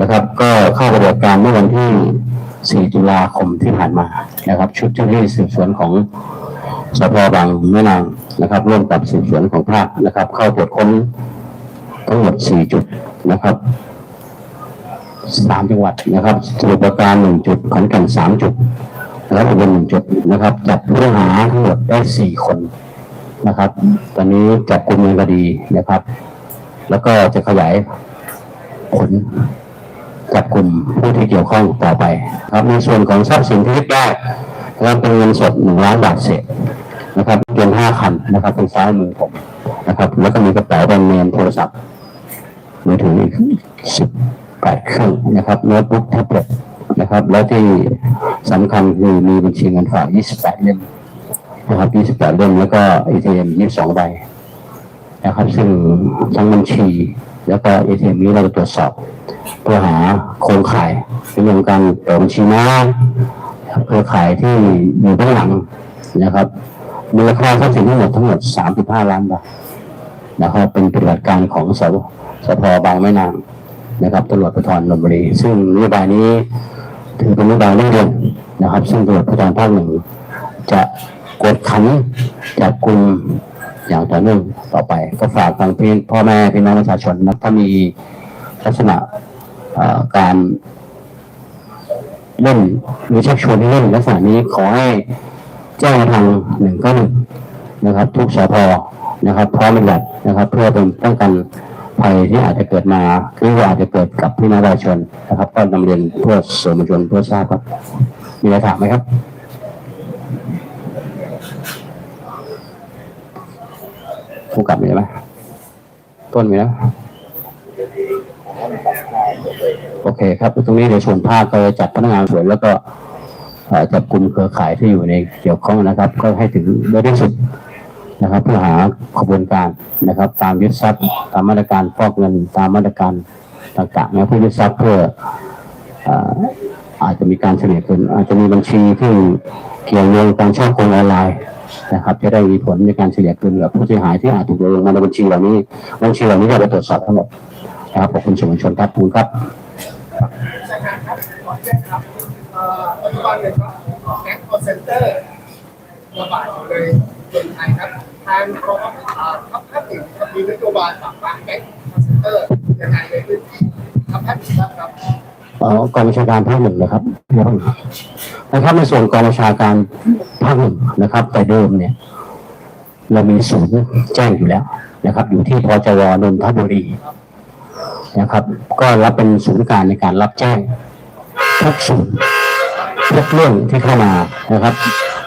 นะครับ ก็เข้าปฏิบัติการเมื่อวันที่ 4 ตุลาคมที่ผ่านมานะครับ ชุดเจ้าหน้าที่สืบสวนของสพบางแม่นางนะครับ ร่วมกับสืบสวนของภาคนะครับ เข้าตรวจค้นทั้งหมด 4 จุดนะครับสามจังหวัดนะครับสมุทรปราการหนึ่งจุดขอนแก่นสามจุด แล้วอุบลหนึ่งจุดนะครับ จับผู้ต้องหาทั้งหมดได้สี่คนนะครับ ตอนนี้จับกลุ่มในคดีนะครับ แล้วก็จะขยายผล จับกลุ่มผู้ที่เกี่ยวข้องต่อไปครับในส่วนของทรัพย์สินที่ยึดได้นะครับเป็นเงินสดหนึ่งล้านบาทเศษนะครับเกินห้าคันนะครับเป็นซ้ายมือผมนะครับ แล้วก็มีกระเป๋าแบรนด์เนมโทรศัพท์มือถืออีกสิบแปดเครื่องนะครับโน้ตบุ๊กแท็บเล็ตนะครับ แล้วที่สำคัญคือมีบัญชีเงินฝาก28เล่มนะครับ28เล่มแล้วก็ ATM 22ใบนะครับซึ่งทั้งบัญชี แล้วก็ ATM นี้เราจะตรวจสอบเพื่อหาโครงข่ายเป็นเรื่องการเปิดบัญชีม้าเครือข่ายที่อยู่เบื้องหลังนะครับมูลค่าทรัพย์สินทั้งหมดทั้งหมด 35 ล้านบาทนะครับเป็นปฏิบัติการของสสพบางแม่นางนะครับตำรวจภูธรนนทบุรี ซึ่งนโยบายนี้ถือเป็นนโยบายเร่งด่วนนะครับ ซึ่งตำรวจภูธรภาคหนึ่งจะกดขันจับกลุ่ม อย่างต่อเนื่องต่อไป ก็ฝากทางพี่พ่อแม่พี่น้องประชาชนนะถ้ามีลักษณะการเล่นหรือชักชวนให้เล่นลักษณะนี้ขอให้แจ้งทางหนึ่งก็หนึ่งนะครับ ทุกสพนะครับพร้อมเป็นแบบนะครับ เพื่อเป็นป้องกันภัยที่อาจจะเกิดมาคือว่าอาจจะเกิดกับพี่น้องประชาชนนะครับ ก็นำเรียนเพื่อสื่อมวลชนเพื่อทราบครับ มีอะไรถามไหมครับูกลับมีไหมต้นมีนะโอเคครับ ตรงนี้ในส่วนภาคก็จะจัดพนักงานสวนแล้วก็จับกลุ่มเครือข่ายที่อยู่ในเกี่ยวข้องนะครับ ก็ให้ถึงโดยที่สุดนะครับ เพื่อหาขบวนการนะครับ ตามยึดทรัพย์ตามมาตรการฟอกเงินตามมาตรการต่างๆนะเพื่อยึดทรัพย์เพื่อ อาจจะมีการเฉลี่ยคืนอาจจะมีบัญชีที่เกี่ยวโยงการช่อโกงออนไลน์นะครับจะได้มีผลในการเฉลี่ยคืนกับผู้เสียหายที่อาจถูกโยงมาในบัญชีเหล่านี้บัญชีเหล่านี้จะไปตรวจสอบทั้งหมดนะครับขอบคุณสื่อมวลชนครับคุณครับใช่ครับขอแจ้งครับเอ่อปัจจุบันเนี่ยครับแก๊งคอร์เซนเตอร์ระบาดอยู่ในเมืองไทยครับทางกองทัพทัพภาคหนึ่งครับมีนโยบายปราบปรามแก๊งคอร์เซนเตอร์ยังไงในพื้นที่ครับท่านครับครับ กองบัญชาการภาคหนึ่งนะครับนะครับในส่วนกองบัญชาการภาคหนึ่งนะครับ แต่เดิมเนี่ย เรามีศูนย์แจ้งอยู่แล้วนะครับ อยู่ที่พจวนนทบุรีนะครับ ก็รับเป็นศูนย์การในการรับแจ้งทุกศูนย์ทุกเรื่องที่เข้ามานะครับ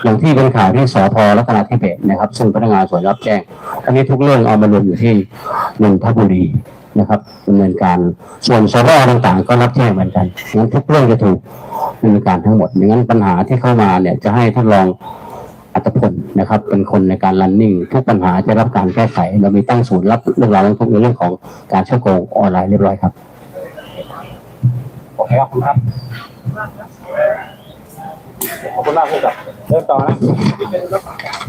อย่างที่เป็นข่าวที่สพรัตนาธิเบศนะครับ ซึ่งพนักงานส่วนรับแจ้งอันนี้ทุกเรื่องเอามารวมอยู่ที่นนทบุรี นะครับดำเนินการส่วนสพต่างๆ ก็รับแจ้งเหมือนกันงั้นทุกเรื่องจะถูกดำเนินการทั้งหมดอย่างนั้นปัญหาที่เข้ามาเนี่ยจะให้ท่านรองอัตพลนะครับ เป็นคนในการรันนิ่งทุกปัญหาจะรับการแก้ไขเรามีตั้งศูนย์รับเรื่องราวร้องทุกในเรื่องของการช่อโกงออนไลน์เรียบร้อยครับโอเคขอบคุณครับขอบคุณมากผู้กับเริ่มต่อนะ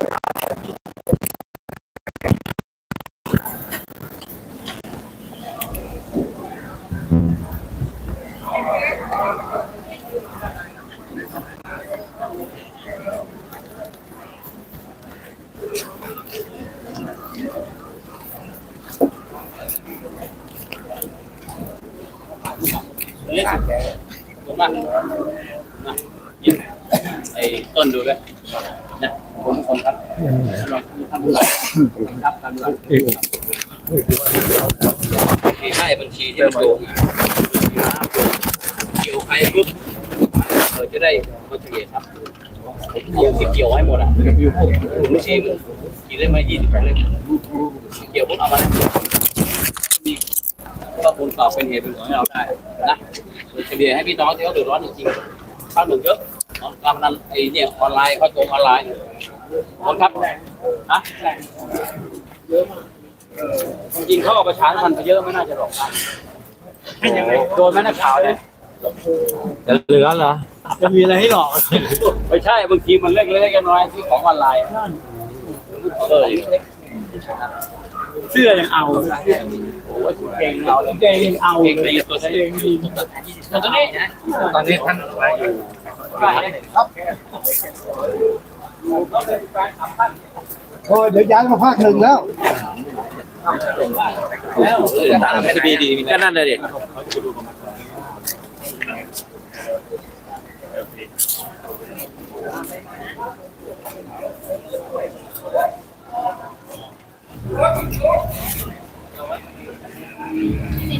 เนี่ยผมว่านะยิ้มไอ้ต้นดูด้วยนะผมคนครับลองทำดูครับทำดูใช่บัญชีที่มันโกงเกี่ยวใครปุ๊บเออจะได้มาเฉลี่ยครับเกี่ยวเกี่ยวให้หมดอะไม่ใช่กี่เล่มมายี่สิบเล่มเกี่ยวพวกเอามามีข้อมูลตอบเป็นเหตุเป็นผลให้เราได้นะ เฉลี่ยให้พี่น้องที่เขาเดือดร้อนจริงๆข้าวหนึ่งเยอะการพนันไอ้เนี่ยออนไลน์เขาโกงออนไลน์คนครับนะเยอะมากจริงๆเขาเอาประชาสัมพันธ์ไปเยอะไม่น่าจะหลอกได้โดนไหมนักข่าวเนี่ยจะเหลือเหรอจะมีอะไรให้หลอกไม่ใช่บางทีมันเล็กๆน้อยๆที่ของออนไลน์เออ เสื้อยังเอาเก่งเราเกงยังเอาเก่งเลในยตัวเองตอนนี้ตอนนี้ท่านโอ้เดี๋ยวย้ายมาภาคหนึ่งแล้วคดีดีก็นั่นเลยเด็ก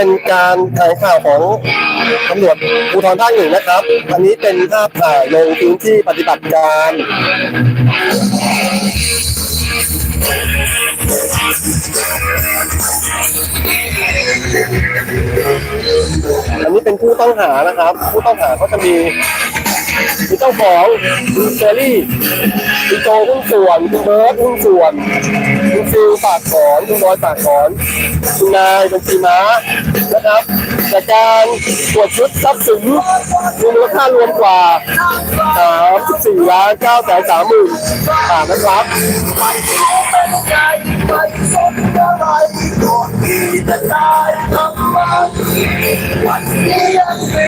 เป็นการถ่ายข่าวของตำรวจภูธรภาคหนึ่งนะครับ อันนี้เป็นภาพถ่ายลงพื้นที่ปฏิบัติการอันนี้เป็นผู้ต้องหานะครับ ผู้ต้องหาก็จะมี มีเจ้าของคุณเชอรี่คุณโจหุ้นส่วนคุณเบิร์ดหุ้นส่วนคุณฟิลปากถอนคุณบอยปากถอนคุณนายบัญชีม้านะครับจากการตรวจชุดทรัพย์สินมีมูลค่ารวมกว่า34ล้าน9แสน3หมื่นบาทนะครับวันนี้ยัง